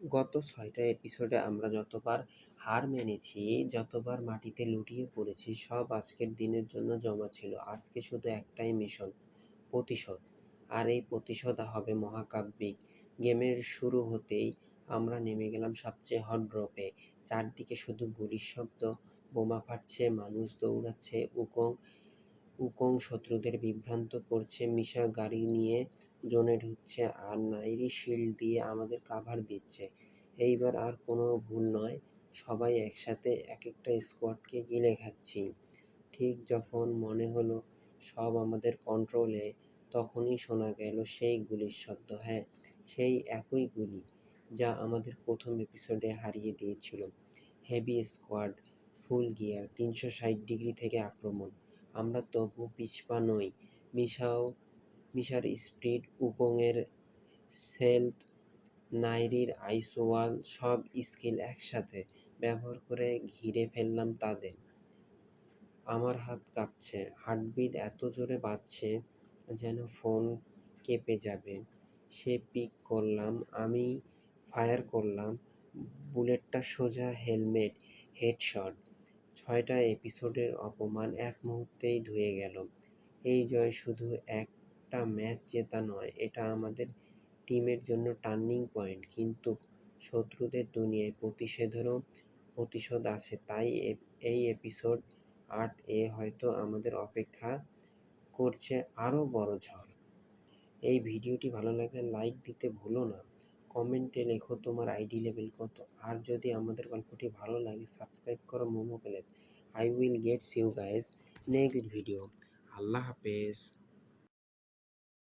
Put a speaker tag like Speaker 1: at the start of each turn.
Speaker 1: গত ছয়টা এপিসোডে আমরা যতবার হার মেনেছি, যতবার মাটিতে লুটিয়ে পড়েছি, সব আজকের দিনের জন্য জমা ছিল। আজকে শুধু একটাই মিশন প্রতিশোধ। আর এই প্রতিশোধ হবে মহাকাব্যিক। গেমের শুরু হতেই আমরা নেমে গেলাম সবচেয়ে হট ড্রপে চারদিকে শুধু গুলির শব্দ, বোমা ফাটছে, মানুষ দৌড়াচ্ছে, উকং উকং শত্রুদের বিভ্রান্ত করছে মিশা গাড়ি নিয়ে জোনে ঢুকছে আর নাইরি শিল্ড দিয়ে আমাদের কাভার দিচ্ছে। এইবার আর কোনো ভুল নয়, সবাই একসাথে এক একটা স্কোয়াডকে গিলে খাচ্ছি। ঠিক যখন মনে হলো সব আমাদের কন্ট্রোলে তখনই শোনা গেল সেই গুলির শব্দ হ্যাঁ সেই একই গুলি যা আমাদের প্রথম এপিসোডে হারিয়ে দিয়েছিল। হেভি স্কোয়াড ফুল গিয়ার তিনশো ষাট ডিগ্রি থেকে আক্রমণ। আমরা তবু পিছপা নই, মিশাও মিশার স্পিড উপঙের সেলথ নাইরির আইসোয়াল সব স্কিল একসাথে ব্যবহার করে ঘিরে ফেললাম তাদের। আমার হাত কাঁপছে, হার্টবিট এত জোরে বাজছে যেন ফোন কেঁপে যাবে। সে পিক করলাম, আমি ফায়ার করলাম, বুলেটটা সোজা হেলমেট, হেডশট। ছয়টা এপিসোডের অপমান এক মুহূর্তেই ধুয়ে গেল। এই জয় শুধু একটা ম্যাচ জেতা নয়, এটা আমাদের টিমের জন্য টার্নিং পয়েন্ট কিন্তু শত্রুদের দুনিয়ায় প্রতিশোধেরও প্রতিশোধ আছে। তাই এই এপিসোড আট এ হয়তো আমাদের অপেক্ষা করছে আরও বড় ঝড়। এই ভিডিওটি ভালো লাগলে লাইক দিতে ভুলো না। কমেন্টে লেখো তোমার আইডি লেভেল কত। আর যদি আমাদের গল্পটি ভালো লাগে সাবস্ক্রাইব করো Momo palace I will gets you guys next video আল্লাহ হাফেজ।